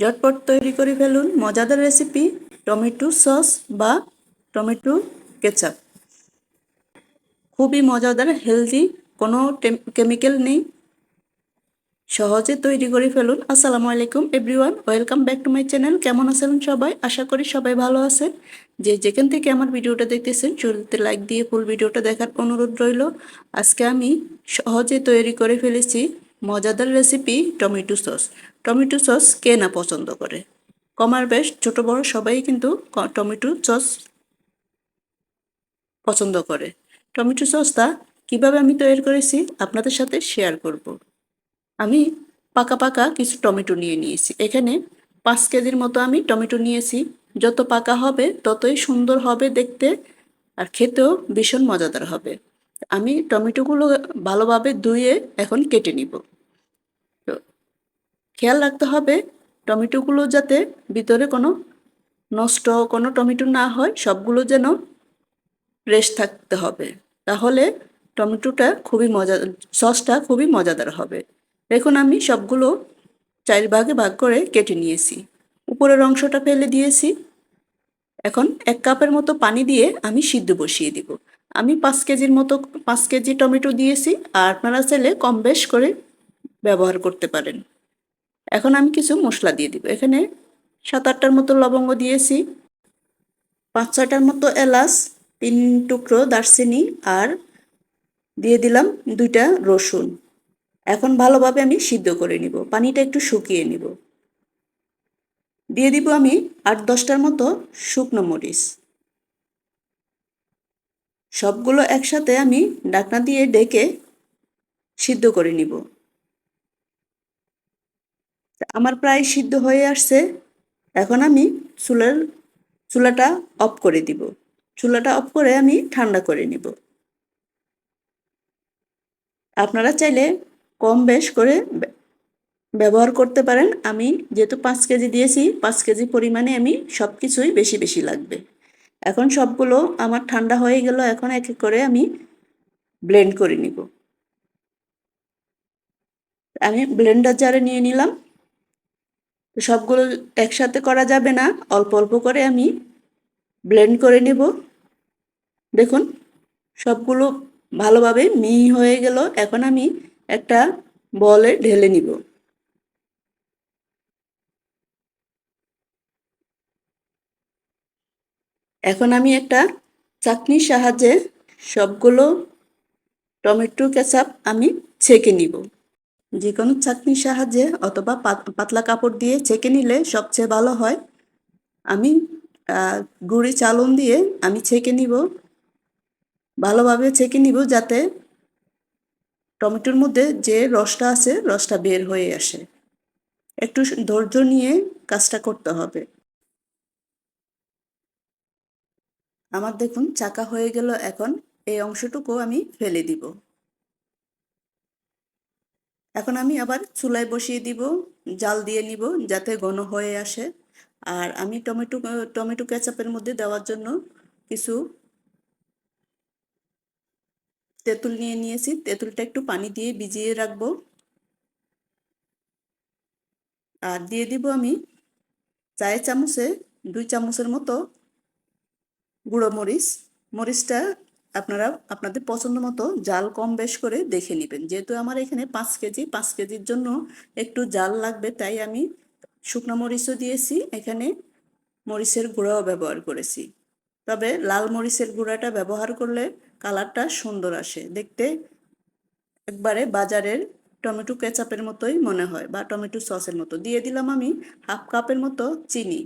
ঝটপট তৈরি করে ফেলুন মজাদার রেসিপি টমেটো সস বা টমেটো কেচাপ। খুবই মজাদার হেলদি কোনো কেমিক্যাল নেই। সহজে তৈরি করে ফেলুন। আসসালামু আলাইকুম everyone welcome back to my channel কেমন আছেন সবাই? আশা করি সবাই ভালো আছেন। যে যেখান থেকে আমার ভিডিওটা দেখতেছেন, শুরুতে লাইক দিয়ে ফুল ভিডিওটা দেখার অনুরোধ রইল। আজকে আমি সহজে তৈরি করে ফেলেছি মজাদার recipe tomato sauce. Tomato sauce কে না পছন্দ করে? কমার বেশ, ছোট বড় সবাই কিন্তু টমেটো সস পছন্দ করে। টমেটো সসটা কীভাবে আমি তৈরি করেছি আপনাদের সাথে শেয়ার করব। আমি পাকা পাকা কিছু টমেটো নিয়ে নিয়েছি। এখানে পাঁচ কেজির মতো আমি টমেটো নিয়েছি। যত পাকা হবে, ততই সুন্দর হবে দেখতে আর খেতেও ভীষণ মজাদার হবে। আমি টমেটোগুলো ভালোভাবে ধুয়ে এখন কেটে নিব। খেয়াল রাখতে হবে, টমেটোগুলো যাতে ভিতরে কোনো নষ্ট কোনো টমেটো না হয়, সবগুলো যেন ফ্রেশ থাকতে হবে। তাহলে টমেটোটা খুবই মজা, সসটা খুবই মজাদার হবে। দেখুন আমি সবগুলো চার ভাগে ভাগ করে কেটে নিয়েছি। উপরের অংশটা ফেলে দিয়েছি। এখন এক কাপের মতো পানি দিয়ে আমি সিদ্ধ বসিয়ে দিব। আমি পাঁচ কেজির মতো, পাঁচ কেজি টমেটো দিয়েছি, আর আপনারা চাইলে কম বেশ করে ব্যবহার করতে পারেন। এখন আমি কিছু মশলা দিয়ে দিব। এখানে সাত আটটার মতো লবঙ্গ দিয়েছি পাঁচ ছয়টার মতো এলাচ, তিন টুকরো দারচিনি আর দিয়ে দিলাম দুইটা রসুন। এখন ভালোভাবে আমি সিদ্ধ করে নিব, পানিটা একটু শুকিয়ে নিব। দিয়ে দিব আমি আট দশটার মতো শুকনো মরিচ। সবগুলো একসাথে আমি ডাকনা দিয়ে ডেকে সিদ্ধ করে নিব। আমার প্রায় সিদ্ধ হয়ে আসছে, এখন আমি চুলার, চুলাটা অফ করে দিব। চুলাটা অফ করে আমি ঠান্ডা করে নিব। আপনারা চাইলে কম বেশ করে ব্যবহার করতে পারেন। আমি যেহেতু পাঁচ কেজি দিয়েছি, পাঁচ কেজি পরিমাণে আমি সব কিছুই বেশি বেশি লাগবে। এখন সবগুলো আমার ঠান্ডা হয়ে গেল, এখন এক এক করে আমি ব্লেন্ড করে নিব। আমি ব্লেন্ডার জারে নিয়ে নিলাম। সবগুলো একসাথে করা যাবে না। অল্প অল্প করে আমি ব্লেন্ড করে নেব। দেখুন, সবগুলো ভালোভাবে মিহি হয়ে গেল। এখন আমি একটা বলে ঢেলে নিব। এখন আমি একটা চাটনির সাহায্যে সবগুলো টমেটো, কেচাপ আমি ছেঁকে নিব। যে কোনো চাটনির সাহায্যে অথবা পাতলা কাপড় দিয়ে ছেঁকে নিলে সবচেয়ে ভালো হয়। আমি গুঁড়ি চালন দিয়ে আমি ছেঁকে নিব। ভালোভাবে ছেঁকে নিব যাতে টমেটোর মধ্যে যে রসটা আছে, রসটা বের হয়ে আসে। একটু ধৈর্য নিয়ে কাজটা করতে হবে। আমার দেখুন, চাকা হয়ে গেল। এখন এই অংশটুকু আমি ফেলে দিব। এখন আমি আবার চুলায় বসিয়ে দিব, জাল দিয়ে নিব যাতে ঘন হয়ে আসে। আর আমি টমেটো টমেটো কেচাপের মধ্যে দেওয়ার জন্য কিছু তেঁতুল নিয়ে নিয়েছি। তেঁতুলটা একটু পানি দিয়ে ভিজিয়ে রাখব। আর দিয়ে দিব আমি চায়ের চামচে দুই চামচের মতো গুঁড়ো মরিচ। মরিচটা আপনারা আপনাদের পছন্দ মতো জাল কম বেশ করে দেখে নেবেন। যেহেতু আমার এখানে পাঁচ কেজি, পাঁচ কেজির জন্য একটু জাল লাগবে, তাই আমি শুকনো মরিচও দিয়েছি, এখানে মরিচের গুঁড়াও ব্যবহার করেছি। তবে লাল মরিচের গুঁড়াটা ব্যবহার করলে কালারটা সুন্দর আসে। দেখতে একবারে বাজারের টমেটো কেচাপের মতোই মনে হয় বা টমেটো সসের মতো। দিয়ে দিলাম আমি হাফ কাপের মতো চিনি।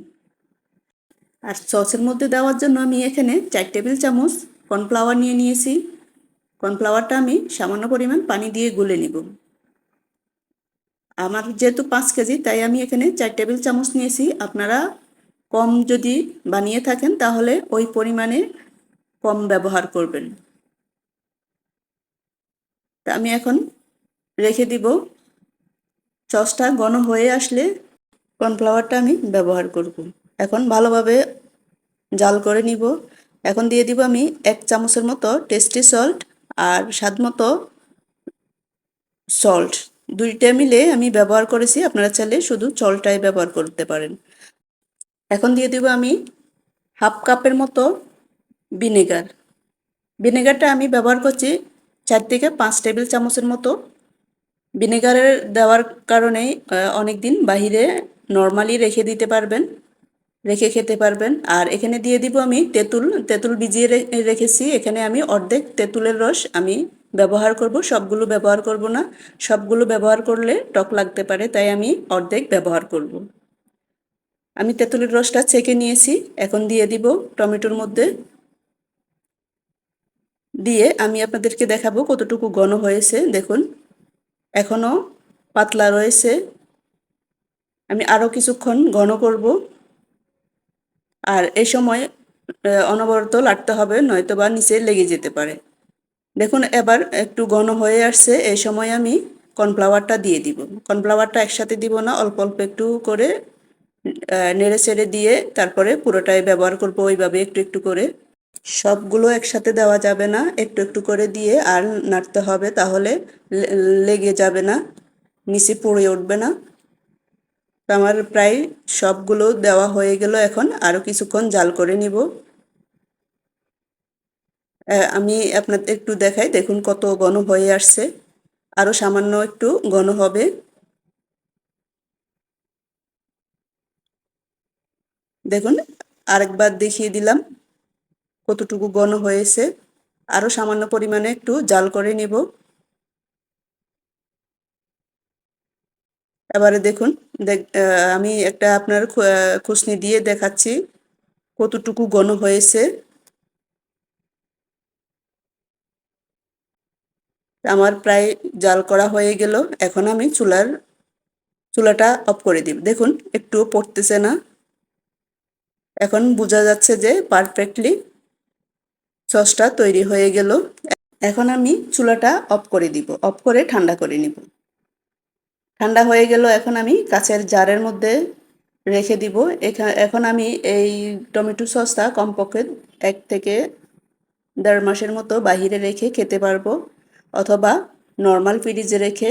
আর সসের মধ্যে দেওয়ার জন্য আমি এখানে চার টেবিল চামচ কর্নফ্লাওয়ার নিয়ে নিয়েছি। কর্নফ্লাওয়ারটা আমি সামান্য পরিমাণ পানি দিয়ে গুলে নিব। আমার যেহেতু পাঁচ কেজি, তাই আমি এখানে চার টেবিল চামচ নিয়েছি। আপনারা কম যদি বানিয়ে থাকেন, তাহলে ওই পরিমাণে কম ব্যবহার করবেন। তা আমি এখন রেখে দিব। সসটা ঘন হয়ে আসলে কর্নফ্লাওয়ারটা আমি ব্যবহার করব। এখন ভালোভাবে জাল করে নিব। এখন দিয়ে দিব আমি এক চামচের মতো টেস্টি সল্ট আর স্বাদ মতো সল্ট দুইটা মিলে আমি ব্যবহার করেছি, আপনারা চাইলে শুধু চলটাই ব্যবহার করতে পারেন। এখন দিয়ে দেবো আমি হাফ কাপের মতো ভিনেগার ভিনেগারটা আমি ব্যবহার করছি চার থেকে পাঁচ টেবিল চামচের মতো। ভিনেগারের দেওয়ার কারণে অনেক দিন বাহিরে নর্মালি রেখে দিতে পারবেন। রেখে খেতে পারবেন। আর এখানে দিয়ে দিব আমি তেঁতুল। তেঁতুল ভিজিয়ে রেখেছি। এখানে আমি অর্ধেক তেঁতুলের রস আমি ব্যবহার করব। সবগুলো ব্যবহার করব না। সবগুলো ব্যবহার করলে টক লাগতে পারে, তাই আমি অর্ধেক ব্যবহার করব। আমি তেঁতুলের রসটা ছেঁকে নিয়েছি। এখন দিয়ে দিব টমেটোর মধ্যে। দিয়ে আমি আপনাদেরকে দেখাবো কতটুকু ঘন হয়েছে। দেখুন, এখনও পাতলা রয়েছে। আমি আরও কিছুক্ষণ ঘন করব। আর এই সময় অনবরত লাটতে হবে নয়তো বা নিচে লেগে যেতে পারে। দেখুন, এবার একটু ঘন হয়ে আসছে এই সময় আমি কর্নফ্লাওয়ারটা দিয়ে দিব। কর্নফ্লাওয়ারটা একসাথে দিব না, অল্প অল্প একটু করে নেড়ে চেড়ে দিয়ে তারপরে পুরোটাই ব্যবহার করব ওইভাবে একটু একটু করে। সবগুলো একসাথে দেওয়া যাবে না, একটু একটু করে দিয়ে আর নাড়তে হবে, তাহলে লেগে যাবে না, নিচে পড়ে উঠবে না। আমার প্রায় সবগুলো দেওয়া হয়ে গেল এখন। আরও কিছুক্ষণ জাল করে নিব। আমি আপনাদের একটু দেখাই, দেখুন কত ঘন হয়ে আসছে। আরও সামান্য একটু ঘন হবে। দেখুন, আরেকবার দেখিয়ে দিলাম কতটুকু ঘন হয়েছে। আরও সামান্য পরিমাণে একটু জাল করে নিব। এবারে দেখুন আমি একটা আপনার খুশনি দিয়ে দেখাচ্ছি কতটুকু ঘন হয়েছে। আমার প্রায় জাল করা হয়ে গেল, এখন আমি চুলার, চুলাটা অফ করে দিব দেখুন একটুও পড়তেছে না। এখন বোঝা যাচ্ছে যে পারফেক্টলি সসটা তৈরি হয়ে গেল। এখন আমি চুলাটা অফ করে দিব, অফ করে ঠান্ডা করে নিব। ঠান্ডা হয়ে গেল, এখন আমি কাছের জারের মধ্যে রেখে দিব। এখন আমি এই টমেটো সসটা কমপক্ষে এক থেকে দেড় মাসের মতো বাহিরে রেখে খেতে পারব, অথবা নর্মাল ফ্রিজে রেখে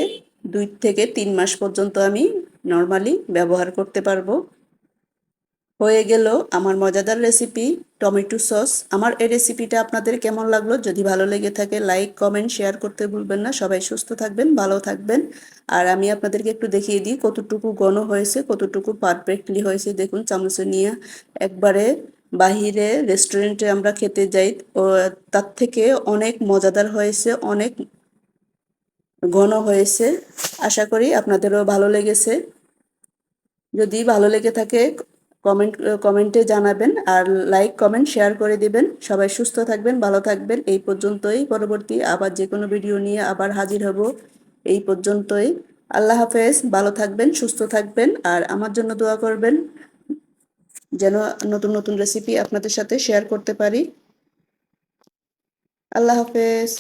দুই থেকে তিন মাস পর্যন্ত আমি নর্মালি ব্যবহার করতে পারব। হয়ে গেল আমার মজাদার রেসিপি টমেটো সস আমার এই রেসিপিটা আপনাদের কেমন লাগল? যদি ভালো লেগে থাকে লাইক কমেন্ট শেয়ার করতে ভুলবেন না। সবাই সুস্থ থাকবেন, ভালো থাকবেন। আর আমি আপনাদেরকে একটু দেখিয়ে দিই কতটুকু ঘন হয়েছে, কতটুকু পারফেক্টলি হয়েছে। দেখুন, চামচে নিয়ে একবারে বাহিরে রেস্টুরেন্টে আমরা খেতে যাই। তার থেকে অনেক মজাদার হয়েছে, অনেক ঘন হয়েছে। আশা করি আপনাদেরও ভালো লেগেছে। যদি ভালো লেগে থাকে কমেন্ট কমেন্টে জানাবেন আর লাইক কমেন্ট শেয়ার করে দিবেন। সবাই সুস্থ থাকবেন, ভালো থাকবেন। এই পর্যন্তই। পরবর্তী আবার যে কোনো ভিডিও নিয়ে আবার হাজির হব। এই পর্যন্তই। আল্লাহ হাফেজ। ভালো থাকবেন, সুস্থ থাকবেন আর আমার জন্য দোয়া করবেন। যেন নতুন নতুন রেসিপি আপনাদের সাথে শেয়ার করতে পারি। আল্লাহ হাফেজ।